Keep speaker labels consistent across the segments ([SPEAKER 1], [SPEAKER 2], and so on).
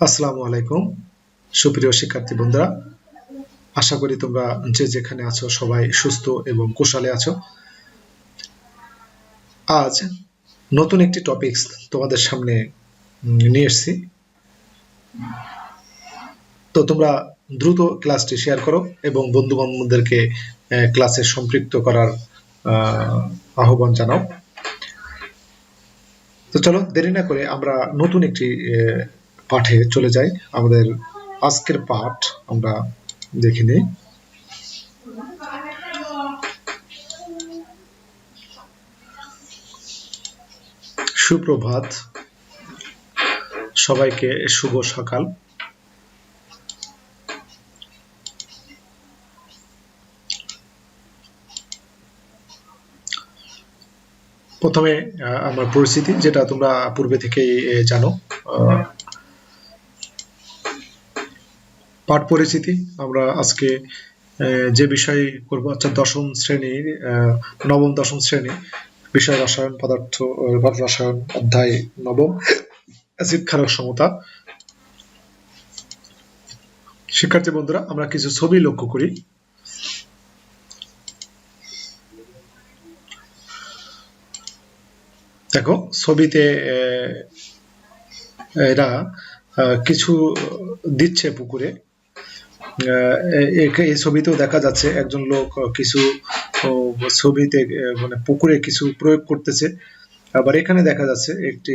[SPEAKER 1] আসসালামু আলাইকুম। সুপ্রিয় শিক্ষার্থী বন্ধুরা আশা করি তোমরা যে যেখানে আছো সবাই সুস্থ এবং কুশলে আছো। আজ নতুন একটি টপিকস তোমাদের সামনে নিয়ে এসেছি। তো তোমরা দ্রুত ক্লাসটি শেয়ার করো এবং বন্ধু বান্ধবদেরকে ক্লাসে সম্পৃক্ত করার আহ, আহ্বান জানাও। তো চলো দেরি না করে আমরা নতুন একটি পাঠে চলে যাই। আমাদের আজকের পাঠ আমরা দেখে নিই। সুপ্রভাত। সবাইকে শুভ সকাল। প্রথমে আমার পরিস্থিতি যেটা তোমরা পূর্বে থেকেই জানো। পাঠ পরিচিতি, আমরা আজকে যে বিষয় করব আচ্ছা দশম শ্রেণির নবম, দশম শ্রেণি, বিষয় রসায়ন পদার্থ রসায়ন অধ্যায় নবম, অ্যাসিড ক্ষারক সমতা। শিক্ষার্থী বন্ধুরা, আমরা কিছু ছবি লক্ষ্য করি। দেখো, ছবিতে এরা কিছু দিচ্ছে পুকুরে। এই ছবিতেও দেখা যাচ্ছে একজন লোক কিছু ছবিতে মানে পুকুরে কিছু প্রয়োগ করতেছে। আবার এখানে দেখা যাচ্ছে একটি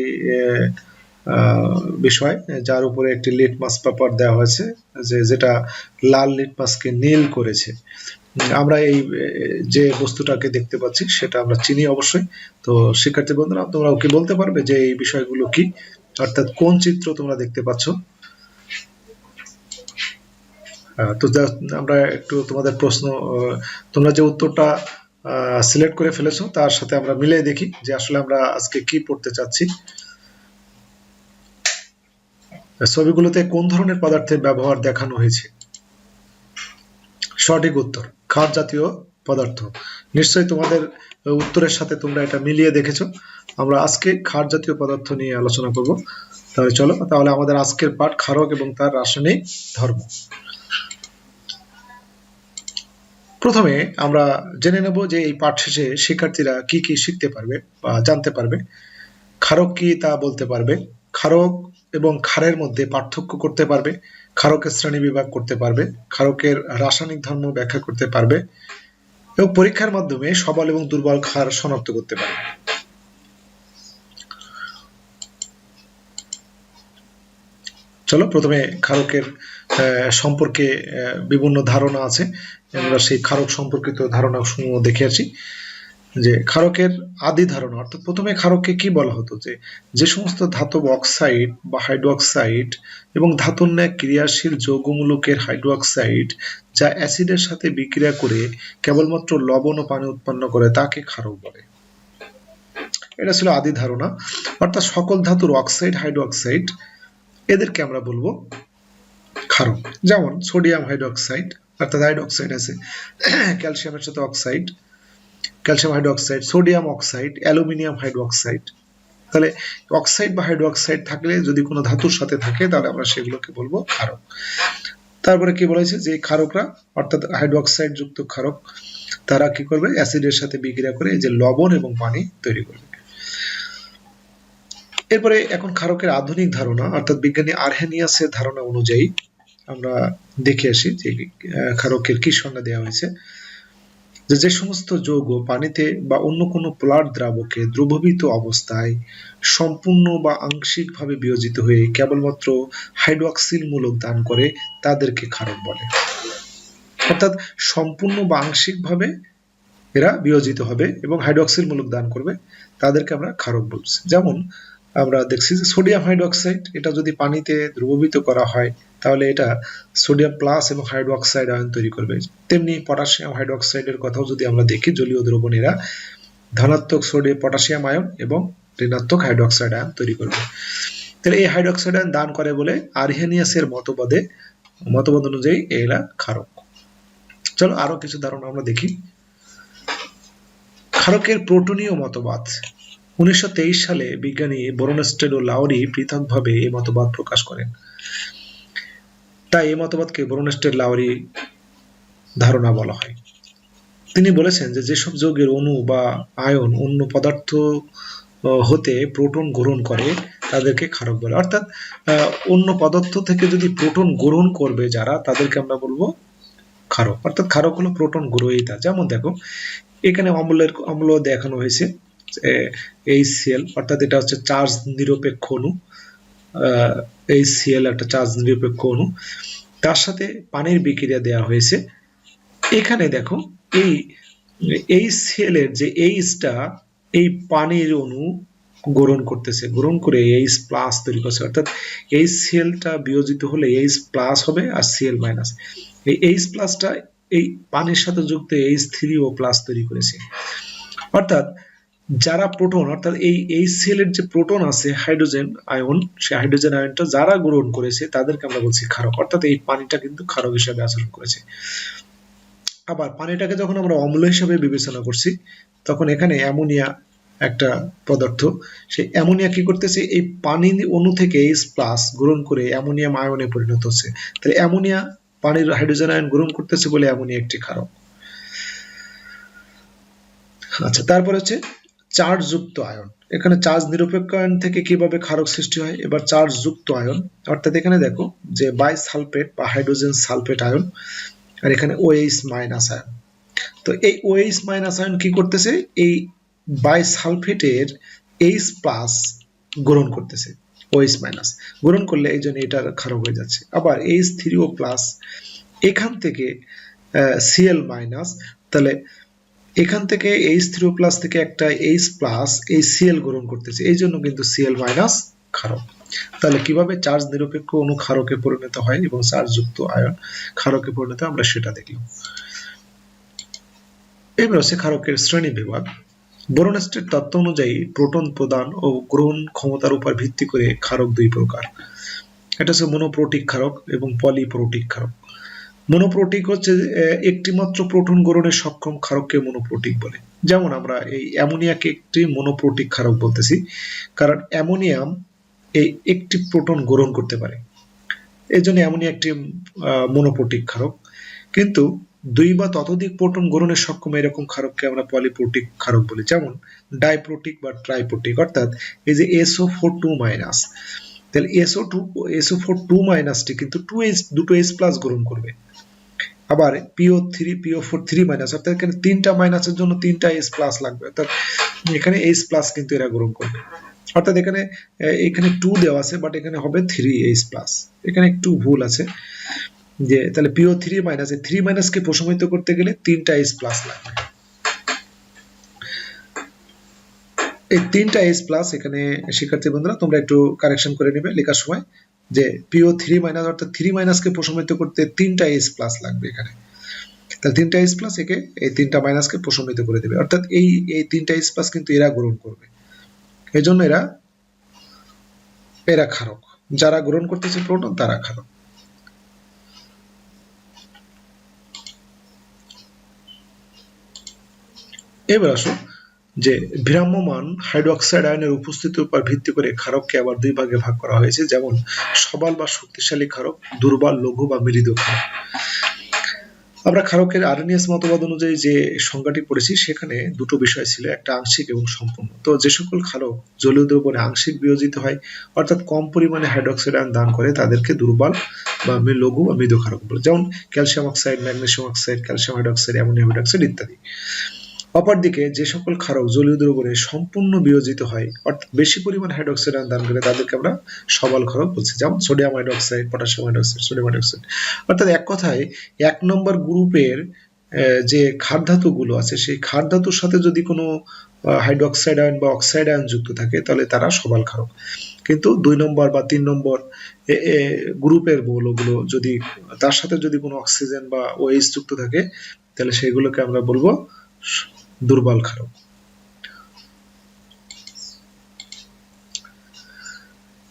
[SPEAKER 1] বিষয়, যার উপরে একটি লিটমাস পেপার দেওয়া হয়েছে, যে, যেটা লাল লিটমাসকে নীল করেছে। আমরা এই যে বস্তুটাকে দেখতে পাচ্ছি, সেটা আমরা চিনি অবশ্যই। তো, শিক্ষার্থী বন্ধুরা তোমরা কি বলতে পারবে যে এই বিষয়গুলো কি? অর্থাৎ কোন চিত্র তোমরা দেখতে পাচ্ছ? তো আমরা একটু তোমাদের প্রশ্ন তোমরা যে উত্তরটা সিলেক্ট করে ফেলেছো, তার সাথে আমরা মিলিয়ে দেখি যে আসলে আমরা আজকে কি পড়তে চাচ্ছি। ছবিগুলোতে কোন ধরনের পদার্থের ব্যবহার দেখানো হয়েছে? সঠিক উত্তর ক্ষার জাতীয় পদার্থ। নিশ্চয়ই তোমাদের উত্তরের সাথে তোমরা এটা মিলিয়ে দেখেছ। আমরা আজকে ক্ষার জাতীয় পদার্থ নিয়ে আলোচনা করব। তাহলে চলো, তাহলে আমাদের আজকের পাঠ ক্ষারক এবং তার রাসায়নিক ধর্ম। প্রথমে আমরা জেনে নেব যে এই পাঠ শেষে শিক্ষার্থীরা কি কি শিখতে পারবে বা জানতে পারবে। ক্ষারক কি তা বলতে পারবে। ক্ষারক এবং ক্ষারের মধ্যে পার্থক্য করতে পারবে। ক্ষারকের শ্রেণি বিভাগ করতে পারবে। ক্ষারকের রাসায়নিক ধর্ম ব্যাখ্যা করতে পারবে। এবং পরীক্ষার মাধ্যমে সবল এবং দুর্বল ক্ষার শনাক্ত করতে পারবে। চলো, প্রথমে ক্ষারকের সম্পর্কে বিভিন্ন ধারণা আছে। আমরা সেই ক্ষারক সম্পর্কিত ধারণা সমূহ দেখে আছি যে ক্ষারকের আদি ধারণা, অর্থাৎ প্রথমে ক্ষারককে কি বলা হতো? যে যে সমস্ত ধাতব অক্সাইড বা হাইড্রোক্সাইড এবং ধাতুর ন্যায় ক্রিয়াশীল যৌগমূলকের হাইড্রোক্সাইড যা অ্যাসিডের সাথে বিক্রিয়া করে কেবলমাত্র লবণ ও পানি উৎপন্ন করে, তাকে ক্ষারক বলে। এটা ছিল আদি ধারণা। অর্থাৎ সকল ধাতুর অক্সাইড, হাইড্রোক্সাইড এদেরকে আমরা বলব ক্ষারক। যেমন সোডিয়াম হাইড্রোক্সাইড, অর্থাৎ হাইড্রোক্সাইড আছে, ক্যালসিয়ামের সাথে oxide, calcium hydroxide, sodium oxide, aluminium hydroxide. তাহলে অক্সাইড বা হাইড্রোক্সাইড থাকলে যদি কোনো ধাতুর সাথে থাকে, তাহলে আমরা সেগুলোকে বলব ক্ষারক। তারপরে কি বলেছে যে ক্ষারকরা, অর্থাৎ হাইড্রোক্সাইড যুক্ত ক্ষারক, তারা কি করবে? অ্যাসিডের সাথে বিক্রিয়া করে এই যে লবণ এবং পানি তৈরি করবে। এরপরে এখন ক্ষারকের আধুনিক ধারণা অর্থাৎ বিজ্ঞানী আরহেনিয়াসের ধারণা অনুযায়ী আমরা দেখে আসি যে আহ, ক্ষারকের কি সংজ্ঞা দেওয়া হয়েছে। যে যে সমস্ত যৌগ পানিতে বা অন্য কোনো পোলার দ্রাবকে দ্রবীভূত অবস্থায় সম্পূর্ণ বা আংশিকভাবে বিয়োজিত হয়ে কেবলমাত্র হাইড্রোক্সিল মূলক দান করে তাদেরকে ক্ষারক বলে। অর্থাৎ সম্পূর্ণ বা আংশিকভাবে এরা বিয়োজিত হবে এবং হাইড্রোক্সিল মূলক দান করবে তাদেরকে আমরা ক্ষারক বলছি। যেমন আমরা দেখছি যে সোডিয়াম হাইড্রোক্সাইড এটা যদি পানিতে দ্রবীভূত করা হয়, তাহলে এটা সোডিয়াম প্লাস এবং হাইড্রোক্সাইড আয়ন তৈরি করবে। তেমনি পটাশিয়াম হাইড্রোক্সাইডের কথাও যদি আমরা দেখি, জলীয় দ্রবণ এরা ধনাত্মক সোডিয়াম পটাশিয়াম আয়ন এবং ঋণাত্মক হাইড্রোক্সাইড আয়ন তৈরি করবে। তাহলে এই হাইড্রোক্সাইড আয়ন দান করে বলে আরহেনিয়াসের মতবাদে, মতবাদ অনুযায়ী এরা ক্ষারক। চলো আরও কিছু ধারণা আমরা দেখি। ক্ষারকের প্রোটনীয় মতবাদ। উনিশশো তেইশ সালে বিজ্ঞানী বরনস্টেড ও লাউরি পৃথকভাবে এই মতবাদ প্রকাশ করেন। তাই এই মতবাদকে বরনস্টেড লাউরি ধারণা বলা হয়। তিনি বলেছেন যে যেসব যৌগের অণু বা আয়ন অন্য পদার্থ হতে প্রোটন গ্রহণ করে, তাদেরকে ক্ষারক বলে। অর্থাৎ অন্য পদার্থ থেকে যদি প্রোটন গ্রহণ করবে যারা, তাদেরকে আমরা বলব ক্ষারক। অর্থাৎ ক্ষারক হলো প্রোটন গ্রহীতা। যেমন দেখো, এখানে অম্লের অম্ল দেখানো হয়েছে। এইচ সিএল অর্থাৎ এটা হচ্ছে চার্জ নিরপেক্ষ অণু এইচ সিএল একটা চার্জ নিরপেক্ষ অণু। তার সাথে পানির বিক্রিয়া দেওয়া হয়েছে। এখানে দেখো, এই এই সেলের যে এইচটা এই পানির অণু গ্রহণ করতেছে। গ্রহণ করে এইচ প্লাস তৈরি করছে। অর্থাৎ এই সেলটা বিয়োজিত হলে এইচ প্লাস হবে আর সিএল মাইনাস এই এইচ প্লাসটা এই পানির সাথে যুক্ত এইচ থ্রি ও প্লাস তৈরি করেছে। অর্থাৎ যারা প্রোটন অর্থাৎ এই এই সেলের যে প্রোটন আছে হাইড্রোজেন আয়ন সেই হাইড্রোজেন আয়নটা যারা গ্রহণ করেছে, তাদেরকে আমরা বলছি ক্ষারক। অর্থাৎ এই পানিটা কিন্তু ক্ষারক হিসাবে আচরণ করেছে। আবার পানিটাকে যখন আমরা অম্ল হিসাবে বিবেচনা করছি, তখন এখানে অ্যামোনিয়া একটা পদার্থ সেই অ্যামোনিয়া কি করতেছে? এই পানি অণু থেকে এইচ প্লাস গ্রহণ করে অ্যামোনিয়াম আয়নে পরিণত হচ্ছে। তাহলে অ্যামোনিয়া পানির হাইড্রোজেন আয়ন গ্রহণ করতেছে বলে অ্যামোনিয়া একটি ক্ষারক। আচ্ছা তারপরে হচ্ছে চার্জ যুক্ত আয়ন। এখানে চার্জ নিরপেক্ষ আয়ন থেকে কীভাবে ক্ষারক সৃষ্টি হয়? এবার চার্জ যুক্ত আয়ন। অর্থাৎ এখানে দেখো যে বাই সালফেট বা হাইড্রোজেন সালফেট আয়ন আর এখানে ওএইচ মাইনাস আয়ন। তো এই ওএইচ মাইনাস আয়ন কি করতেছে? এই বাই সালফেটের এইচ প্লাস গ্রহণ করতেছে। ওএইচ মাইনাস গ্রহণ করলে এই জন্য এটা খারাপ হয়ে যাচ্ছে। আবার এইচ থ্রি ও প্লাস এখান থেকে সিএল মাইনাস তাহলে এখান থেকে এইচ থ্রি প্লাস থেকে একটা এইচ প্লাস এই সিএল গ্রহণ করতেছে। এই জন্য কিন্তু সিএল মাইনাস ক্ষারক। তাহলে কীভাবে চার্জ নিরপেক্ষ অণু ক্ষারকে পরিণত হয় এবং চার্জ যুক্ত আয়ন ক্ষারকে পরিণত আমরা সেটা দেখলাম। এবার হচ্ছে ক্ষারকের শ্রেণি বিভাগ। বোরনস্টের তত্ত্ব অনুযায়ী প্রোটন প্রদান ও গ্রহণ ক্ষমতার উপর ভিত্তি করে ক্ষারক দুই প্রকার। এটা হচ্ছে মনোপ্রোটিক ক্ষারক এবং পলিপ্রোটিক ক্ষারক। মনোপ্রোটিক হচ্ছে আহ, একটি মাত্র প্রোটন গ্রহণে সক্ষম ক্ষারককে মনোপ্রোটিক বলে। যেমন আমরা এই অ্যামোনিয়াকে একটি মনোপ্রোটিক ক্ষারক বলতেছি কারণ অ্যামোনিয়াম এই একটি প্রোটন গ্রহণ করতে পারে। এই জন্য অ্যামোনিয়া একটি মনোপ্রোটিক ক্ষারক। কিন্তু দুই বা ততোধিক প্রোটন গ্রহণের সক্ষম এরকম ক্ষারককে আমরা পলিপ্রোটিক ক্ষারক বলি যেমন ডাইপ্রোটিক বা ট্রাইপ্রোটিক অর্থাৎ এই যে এসও ফোর টু মাইনাস তাহলে SO two SO four two মাইনাসটি কিন্তু টু এইচ দুটো এইচ প্লাস গ্রহণ করবে। আবার PO three PO four three minus অর্থাৎ এখানে তিনটা মাইনাসের জন্য তিনটা এস প্লাস লাগবে। অর্থাৎ এখানে এইচ প্লাস কিন্তু এরা গ্রহণ করবে। অর্থাৎ এখানে এখানে টু দেওয়া আছে বাট এখানে হবে থ্রি এইচ প্লাস এখানে একটু ভুল আছে যে, তাহলে পিও থ্রি মাইনাস থ্রি মাইনাসকে প্রশমিত করতে গেলে তিনটা এইচ প্লাস লাগবে। এই তিনটা এইচ প্লাস এখানে, শিক্ষার্থী বন্ধুরা, তোমরা একটু কারেকশন করে নেবে, লেখার সময়। যে পিও থ্রি মাইনাস অর্থাৎ থ্রি মাইনাসকে প্রশমিত করতে তিনটা এইচ প্লাস লাগবে এখানে। তাহলে তিনটা এইচ প্লাস একে এই তিনটা মাইনাসকে প্রশমিত করে দেবে। অর্থাৎ এই এই তিনটা এইচ প্লাস কিন্তু এরা গ্রহণ করবে। এই জন্য এরা এরা ক্ষারক। যারা গ্রহণ করতেছে প্রোটন তারা ক্ষারক। এবার আসো যে ভ্রাম্যমান হাইড্রোক্সাইড আয়নের উপস্থিতির উপর ভিত্তি করে ক্ষারককে আবার দুই ভাগে ভাগ করা হয়েছে, যেমন সবল বা শক্তিশালী ক্ষারক, দুর্বল, লঘু বা মৃদু ক্ষারক। আমরা ক্ষারকের আরএনএস মতবাদ অনুযায়ী যে সংজ্ঞাটি পড়েছি, সেখানে দুটো বিষয় ছিল, একটা আংশিক এবং সম্পূর্ণ। তো যে সকল ক্ষারক জলীয় দ্রবণে আংশিক বিয়োজিত হয়, অর্থাৎ কম পরিমাণে হাইড্রোক্সাইড আয়ন দান করে, তাদেরকে দুর্বল বা লঘু বা মৃদু ক্ষারক বলে, যেমন calcium oxide, magnesium oxide, calcium hydroxide, ammonium hydroxide ইত্যাদি। অপরদিকে যে সকল ক্ষারক জলীয় দ্রবণে সম্পূর্ণ বিয়োজিত হয়, অর্থাৎ বেশি পরিমাণ হাইড্রোক্সাইড দান করে তাদেরকে আমরা সবল ক্ষারক বলছি। যেমন sodium hydroxide potassium hydroxide sodium hydroxide অর্থাৎ এক কথায়, এক নম্বর গ্রুপের যে ক্ষার ধাতুগুলো আছে, সেই ক্ষার ধাতুর সাথে যদি কোনো হাইড্রোক্সাইড আয়ন বা অক্সাইড আয়ন যুক্ত থাকে, তাহলে তারা সবল ক্ষারক। কিন্তু দুই নম্বর বা তিন নম্বর গ্রুপের মৌলগুলো যদি, তার সাথে যদি কোনো অক্সিজেন বা ওএইচ যুক্ত থাকে, তাহলে সেগুলোকে আমরা বলব দুর্বল ক্ষারক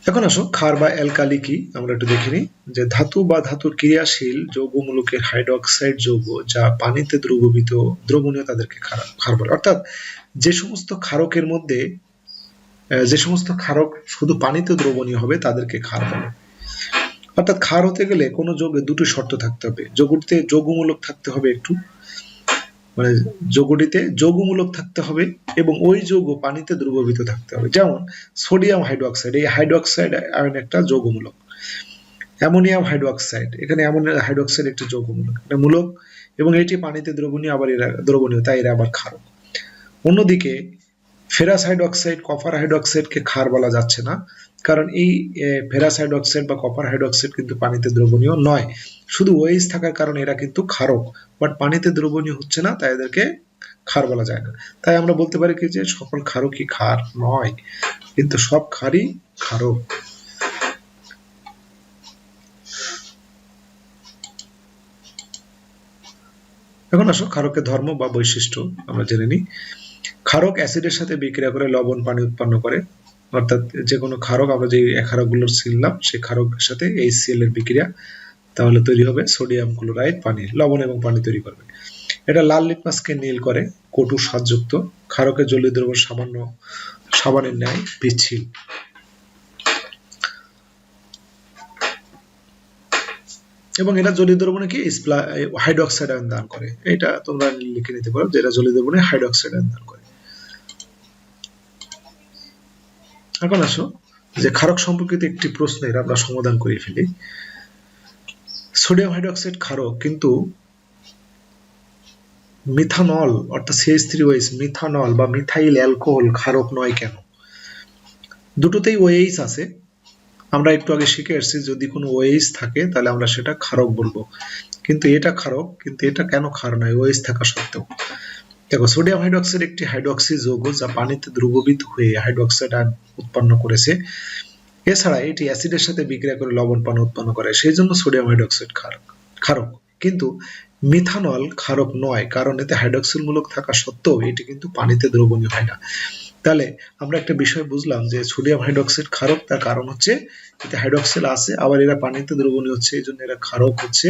[SPEAKER 1] এখন আসো, ক্ষার বা অ্যালকালি কি? আমরা একটু দেখে নিই। যে ধাতু বা ধাতুর ক্রিয়াশীল যৌগমূলকের হাইড্রোক্সাইড যৌগ যা পানিতে দ্রবীভূত, দ্রবণীয় তাদেরকে ক্ষার বলে। অর্থাৎ যে সমস্ত ক্ষারকের মধ্যে যে সমস্ত ক্ষারক শুধু পানিতে দ্রবণীয় হবে, তাদেরকে ক্ষার বলে। অর্থাৎ ক্ষার হতে গেলে কোনো যোগে দুটো শর্ত থাকতে হবে। যোগটিতে যৌগমূলক থাকতে হবে একটু মানে যোগটিতে যৌগমূলক থাকতে হবে এবং ওই যৌগ পানিতে দ্রবীভূত থাকতে হবে। যেমন সোডিয়াম হাইড্রোক্সাইড, এই হাইড্রোক্সাইড আয়ন একটা যৌগমূলক। অ্যামোনিয়াম হাইড্রোক্সাইড, এখানে অ্যামোনিয়াম হাইড্রোক্সাইড একটা যৌগমূলক, এটা মূলক এবং এটি পানিতে দ্রবণীয় আবার এরা দ্রবণীয়, তাই এরা আবার ক্ষারক। অন্যদিকে ফেরাস হাইড্রোক্সাইড কপার হাইড্রোক্সাইডকে ক্ষার বলা যাচ্ছে না, কারণ এই ফেরাস হাইড্রোক্সাইড বা কপার হাইড্রোক্সাইড কিন্তু পানিতে দ্রবণীয় নয়। শুধু ওয়েস থাকার কারণে এরা কিন্তু ক্ষারক বাট পানিতে দ্রবণীয় হচ্ছে না, তাই এদেরকে ক্ষার বলা যায় না। তাই আমরা বলতে পারি কি যে সকল ক্ষারকই ক্ষার নয়, কিন্তু সব ক্ষারই ক্ষারক। এখন আসো, ক্ষারকের ধর্ম বা বৈশিষ্ট্য আমরা জেনে নিই। ক্ষারক অ্যাসিডের সাথে বিক্রিয়া করে লবণ, পানি উৎপন্ন করে। অর্থাৎ যে কোনো ক্ষারক, আমরা যে ক্ষারকগুলো ছিললাম সেই ক্ষারকের সাথে এই সিএল এর বিক্রিয়া তাহলে তৈরি হবে সোডিয়াম ক্লোরাইড, পানি, লবণ এবং পানি তৈরি করবে। এটা লাল লিটমাসকে নীল করে, কটু স্বাদযুক্ত, ক্ষারকের জলীয় দ্রবণ সামান্য, সাবানের ন্যায় পিচ্ছিল। এবং এটা জলীয় দ্রবণে কি হাইড্রোক্সাইড আয়ন দান করে। এটা তোমরা লিখে নিতে পারো যে এটা জলীয় দ্রবণে হাইড্রোক্সাইড আয়ন দান করে। এখন আসো, যে ক্ষারক সম্পর্কিত একটি প্রশ্নের আমরা সমাধান করে ফেলি। সোডিয়াম হাইড্রোক্সাইড ক্ষারক কিন্তু মিথানল, অর্থাৎ সিএইচ থ্রি ওএইচ মিথানল বা মিথাইল অ্যালকোহল ক্ষারক নয় কেন? দুটোতেই ওএইচ আছে। আমরা একটু আগে শিখে এসেছি, যদি কোনো ওএইচ থাকে, তাহলে আমরা সেটা ক্ষারক বলব। কিন্তু এটা ক্ষারক, কিন্তু এটা কেন ক্ষার নয়? ওএইচ থাকা সত্ত্বেও। দেখো সোডিয়াম হাইড্রোক্সাইড একটি হাইড্রক্সি যৌগ যা পানিতে দ্রবীভূত হয়ে হাইড্রোক্সাইড উৎপন্ন করেছে। এছাড়া এটি অ্যাসিডের সাথে বিক্রিয়া করে লবণ পানি উৎপন্ন করে সেই জন্য সোডিয়াম হাইড্রোক্সাইড ক্ষারক ক্ষারক। কিন্তু মিথানল ক্ষারক নয়, কারণ এতে হাইড্রোক্সিল মূলক থাকা সত্ত্বেও এটি কিন্তু পানিতে দ্রবণীয় হয় না। তাহলে আমরা একটা বিষয় বুঝলাম যে সোডিয়াম হাইড্রোক্সাইড ক্ষারক, তার কারণ হচ্ছে এতে হাইড্রোক্সিল আছে আবার এরা পানিতে দ্রবণীয় হচ্ছে এই জন্য এরা ক্ষারক হচ্ছে।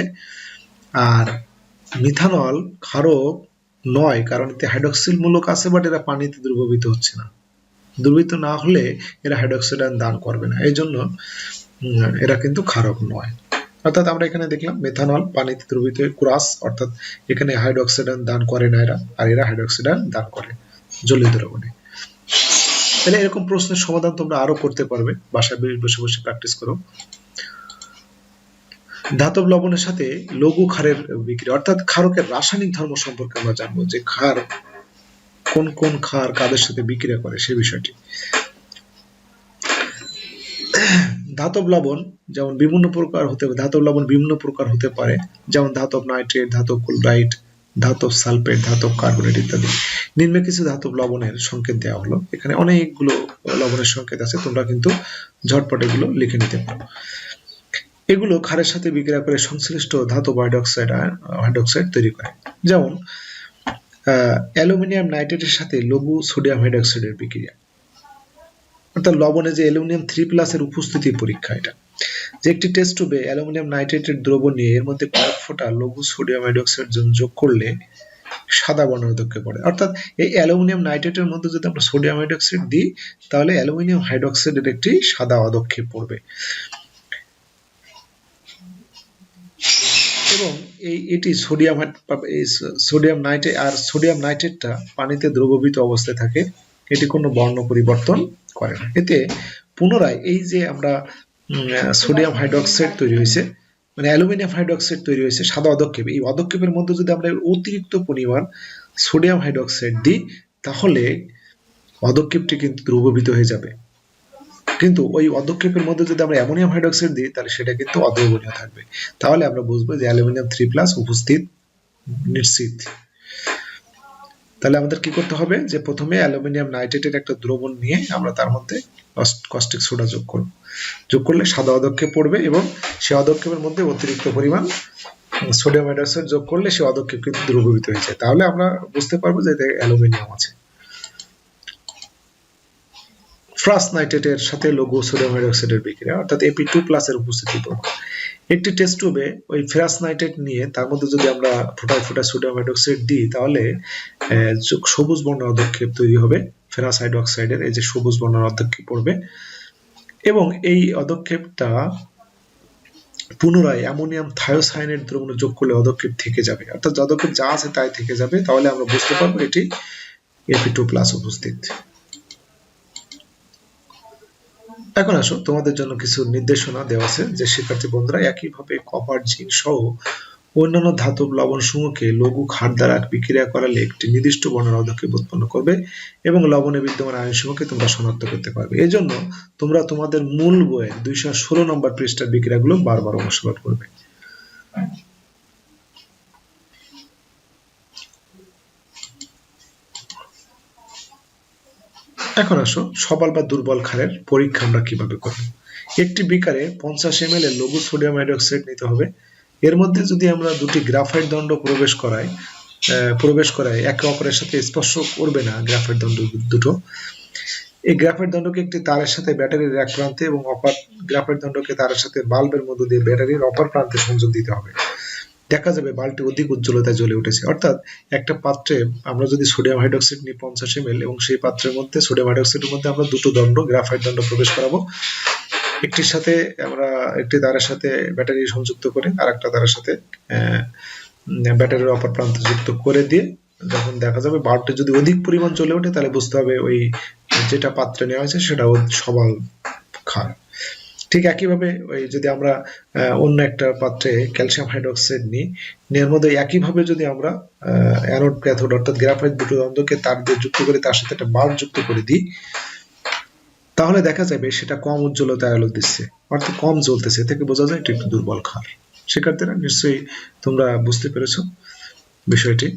[SPEAKER 1] আর মিথানল ক্ষারক নয়, কারণ এতে হাইড্রোক্সিল মূলক আছে বাট এরা পানিতে দ্রবীভূত হচ্ছে না। দ্রবীভূত না হলে এরা হাইড্রোক্সাইড দান করবে না। এই জন্য এরা কিন্তু ক্ষারক নয়। অর্থাৎ আমরা এখানে দেখলাম মেথানল পানিতে দ্রবীভূত ক্রাস, অর্থাৎ এখানে হাইড্রোক্সাইড আয়ন দান করে না এরা, আর এরা হাইড্রোক্সাইড আয়ন দান করে জলীয় দ্রবণে। তাহলে এরকম প্রশ্নের সমাধান তোমরা আরও করতে পারবে। বাসায় বসে বসে প্র্যাকটিস করো। ধাতব লবণের সাথে লঘু ক্ষারের বিক্রিয়া, অর্থাৎ ক্ষারকের রাসায়নিক ধর্ম সম্পর্কে আমরা জানব যে ক্ষার কোন কোন ক্ষার কাদের সাথে বিক্রিয়া করে সে বিষয়টি। ধাতব লবণ যেমন বিভিন্ন প্রকার হতে ধাতব লবণ বিভিন্ন প্রকার হতে পারে, যেমন ধাতব নাইট্রেট, ধাতব ক্লোরাইড, ধাতব সালফেট, ধাতব কার্বনেট ইত্যাদি। নিম্নে কিছু ধাতব লবণের সংকেত দেওয়া হলো, এখানে অনেকগুলো লবণের সংকেত আছে, তোমরা কিন্তু ঝটপট এগুলো লিখে নিতে পারো। এগুলো ক্ষারের সাথে বিক্রিয়া করে সংশ্লিষ্ট ধাতব হাইড্রোক্সাইড হাইড্রোক্সাইড তৈরি করে। যেমন অ্যালুমিনিয়াম নাইট্রেটের সাথে লঘু সোডিয়াম হাইড্রোক্সাইডের বিক্রিয়া। অর্থাৎ লবণে যে অ্যালুমিনিয়াম থ্রি প্লাসের উপস্থিতি পরীক্ষা এটা। যে একটি টেস্ট টিউবে অ্যালুমিনিয়াম নাইট্রেটের দ্রবণ নিয়ে এর মধ্যে কয়েক ফোঁটা লঘু সোডিয়াম হাইড্রোক্সাইড যোগ করলে সাদা বর্ণের দক্ষে পড়ে। অর্থাৎ এই অ্যালুমিনিয়াম নাইট্রেটের মধ্যে যদি আমরা সোডিয়াম হাইড্রোক্সাইড দিই, তাহলে অ্যালুমিনিয়াম হাইড্রোক্সাইডের একটি সাদা অদক্ষেপ পড়বে এবং এই, এটি সোডিয়াম সোডিয়াম নাইট্রেট আর সোডিয়াম নাইট্রেটটা পানিতে দ্রবীভূত অবস্থায় থাকে। এটি কোনো বর্ণ পরিবর্তন করে না। এতে পুনরায় এই যে আমরা সোডিয়াম হাইড্রোক্সাইড তৈরি হয়েছে মানে অ্যালুমিনিয়াম হাইড্রোক্সাইড তৈরি হয়েছে, সাদা অদক্ষেপ। এই অদক্ষেপের মধ্যে যদি আমরা অতিরিক্ত পরিমাণ সোডিয়াম হাইড্রোক্সাইড দিই, তাহলে অদক্ষেপটি কিন্তু দ্রবীভূত হয়ে যাবে। কিন্তু ওই অদক্ষেপের মধ্যে যদি আমরা অ্যামোনিয়াম হাইড্রোক্সাইড দিই, তাহলে সেটা কিন্তু অদ্রবণীয় থাকবে। তাহলে আমরা বুঝব যে অ্যালুমিনিয়াম থ্রি প্লাস উপস্থিত নিশ্চিত। তাহলে আমাদের কি করতে হবে যে প্রথমে অ্যালুমিনিয়াম নাইট্রেটের একটা দ্রবণ নিয়ে আমরা তার মধ্যে কস্টিক সোডা যোগ করব। যোগ করলে সাদা অদক্ষেপ পড়বে এবং সে অদক্ষেপের মধ্যে অতিরিক্ত পরিমাণ সোডিয়াম হাইড্রোক্সাইড যোগ করলে সে অদক্ষেপ কিন্তু দ্রবীভূত হয়ে যায়। তাহলে আমরা বুঝতে পারব যে এতে অ্যালুমিনিয়াম আছে। ফ্রাস নাইট্রেটের সাথে লঘু সোডিয়াম হাইড্রোক্সাইডের বিক্রিয়া, অর্থাৎ এপি টু প্লাসের উপস্থিতি প্রমাণ। একটি টেস্ট টিউবে ওই ফেরাস নাইট্রেট নিয়ে তার মধ্যে যদি আমরা ফোটায় ফোটায় সোডিয়াম হাইড্রোক্সাইড দিই, তাহলে সবুজ বর্ণের অধ্যক্ষেপ তৈরি হবে ফেরাস হাইড্রোক্সাইডের এই যে সবুজ বর্ণের অধ্যক্ষেপ পড়বে। এবং এই অধ্যক্ষেপটা পুনরায় অ্যামোনিয়াম থায়োসায়ানেট দ্রবণে যোগ করলে অদক্ষেপ থেকে যাবে। অর্থাৎ যদক্ষেপ যা আছে তাই থেকে যাবে, তাহলে আমরা বুঝতে পারব এটি এপি টু প্লাস উপস্থিত। এখন আসো, তোমাদের জন্য কিছু নির্দেশনা দেওয়া আছে যে শিক্ষার্থী বন্ধুরা একইভাবে কপার, জিঙ্ক সহ অন্যান্য ধাতব লবণ সমূহকে লঘু ক্ষার দ্বারা বিক্রিয়া করালে একটি নির্দিষ্ট বর্ণের অধ্যক্ষেপ উৎপন্ন করবে এবং লবণে বিদ্যমান আয়ন সমূহকে তোমরা শনাক্ত করতে পারবে। এই জন্য তোমরা তোমাদের মূল বইয়ের দুইশো ষোলো নম্বর পৃষ্ঠার বিক্রিয়াগুলো বারবার অনুসরণ করবে। এখন আসো, সবল বা দুর্বল ক্ষারের পরীক্ষা আমরা কীভাবে করব? একটি বিকারে পঞ্চাশ এম এর লঘু সোডিয়াম হাইড্রোক্সাইড নিতে হবে। এর মধ্যে যদি আমরা দুটি গ্রাফাইট দণ্ড প্রবেশ করাই প্রবেশ করাই একে অপরের সাথে স্পর্শ করবে না গ্রাফাইট দণ্ড দুটো। এই গ্রাফাইট দণ্ডকে একটি তারের সাথে ব্যাটারির এক প্রান্তে এবং অপর গ্রাফাইট দণ্ডকে তারের সাথে বাল্বের মধ্য দিয়ে ব্যাটারির অপর প্রান্তে সংযোগ দিতে হবে। দেখা যাবে বাল্বটি অধিক উজ্জ্বলতায় জ্বলে উঠেছে। অর্থাৎ একটা পাত্রে আমরা যদি সোডিয়াম হাইড্রোক্সাইড নিই পঞ্চাশ এম এবং সেই পাত্রের মধ্যে সোডিয়াম হাইড্রোক্সাইডের মধ্যে আমরা দুটো দণ্ড, গ্রাফাইট দণ্ড প্রবেশ করাবো। একটির সাথে আমরা, একটি তারের সাথে ব্যাটারি সংযুক্ত করে আর একটা তারের সাথে ব্যাটারির অপর প্রান্ত যুক্ত করে দিয়ে যখন দেখা যাবে বাল্বটি যদি অধিক পরিমাণ জ্বলে ওঠে তাহলে বুঝতে হবে ওই যেটা পাত্রে নেওয়া হয়েছে সেটা সবাল ক্ষার। ঠিক একইভাবে ওই যদি আমরা অন্য একটা পাত্রে ক্যালসিয়াম হাইড্রোক্সাইড নিই, এর মধ্যে একইভাবে যদি আমরা অ্যানোড ক্যাথোড অর্থাৎ গ্রাফাইট দুটো দ্বন্দ্বকে তার দিয়ে যুক্ত করে তার সাথে একটা বাল্ব যুক্ত করে দিই, তাহলে দেখা যাবে সেটা কম উজ্জ্বলতায় আলো দিচ্ছে, অর্থাৎ কম জ্বলতেছে থেকে বোঝা যায় এটা একটু দুর্বল ক্ষার শিক্ষার্থীরা, নিশ্চয়ই তোমরা বুঝতে পেরেছ বিষয়টি।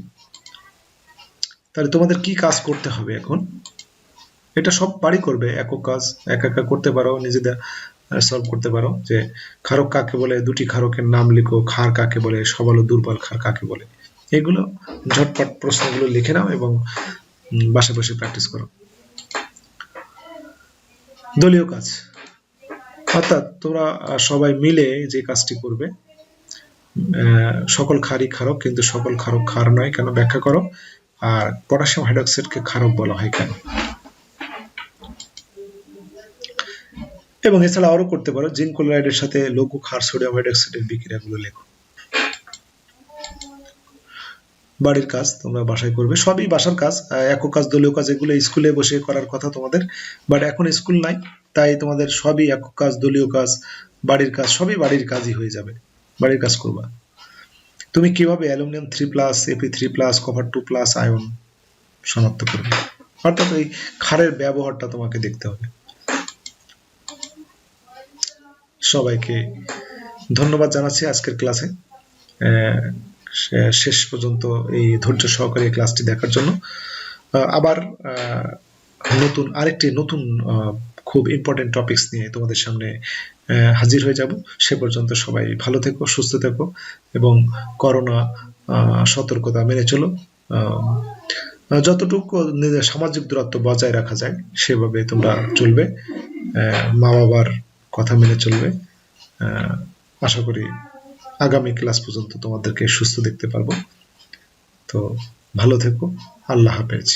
[SPEAKER 1] তাহলে তোমাদের কি কাজ করতে হবে এখন? এটা সব বাড়ি করবে, একক কাজ, একা একা করতে পারো, নিজেদের সলভ করতে পারো যে ক্ষারক কাকে বলে, দুটি ক্ষারকের নাম লিখো ক্ষার কাকে বলে, সবল দুর্বল ক্ষার কাকে বলে। এগুলো ঝটপট প্রশ্নগুলো লিখে নাও এবং বাসায় বসে প্র্যাকটিস করো। দলীয় কাজ। অর্থাৎ তোমরা সবাই মিলে যে কাজটি করবে সকল ক্ষারই ক্ষারক কিন্তু সকল ক্ষারক ক্ষার নয়, কেন ব্যাখ্যা করো? আর পটাশিয়াম হাইড্রোক্সাইডকে ক্ষারক বলা হয় কেন? এবং এছাড়া আরও করতে পারো জিঙ্ক ক্লোরাইডের সাথে লঘু ক্ষার, সোডিয়াম হাইড্রোক্সাইডের বিক্রিয়াগুলো লেখো। বাড়ির কাজ তোমরা বাসায় করবে, সবই বাসার কাজ একক কাজ, দলীয় কাজ, এগুলো স্কুলে বসে করার কথা তোমাদের, বাট এখন স্কুল নাই, তাই তোমাদের সবই একক কাজ, দলীয় কাজ, বাড়ির কাজ, সবই বাড়ির কাজই হয়ে যাবে, বাড়ির কাজ করবা। তুমি কীভাবে aluminium three plus AP three plus, copper two plus, ion শনাক্ত করবে? অর্থাৎ ওই খারের ব্যবহারটা তোমাকে দেখতে হবে। সবাইকে ধন্যবাদ জানাচ্ছি আজকের ক্লাসে। শেষ পর্যন্ত এই ধৈর্য সহকারে ক্লাসটি দেখার জন্য। আবার নতুন, আরেকটি নতুন খুব ইম্পর্টেন্ট টপিকস নিয়ে তোমাদের সামনে হাজির হয়ে যাব। সে পর্যন্ত সবাই ভালো থেকো, সুস্থ থেকো এবং করোনা সতর্কতা মেনে চলো। যতটুকু নিজের সামাজিক দূরত্ব বজায় রাখা যায়, সেভাবে তোমরা চলবে। মা বাবার কথা মেনে চলবে। আশা করি আগামী ক্লাস পর্যন্ত তোমাদেরকে সুস্থ দেখতে পারব। তো ভালো থেকো। আল্লাহ হাফেজ।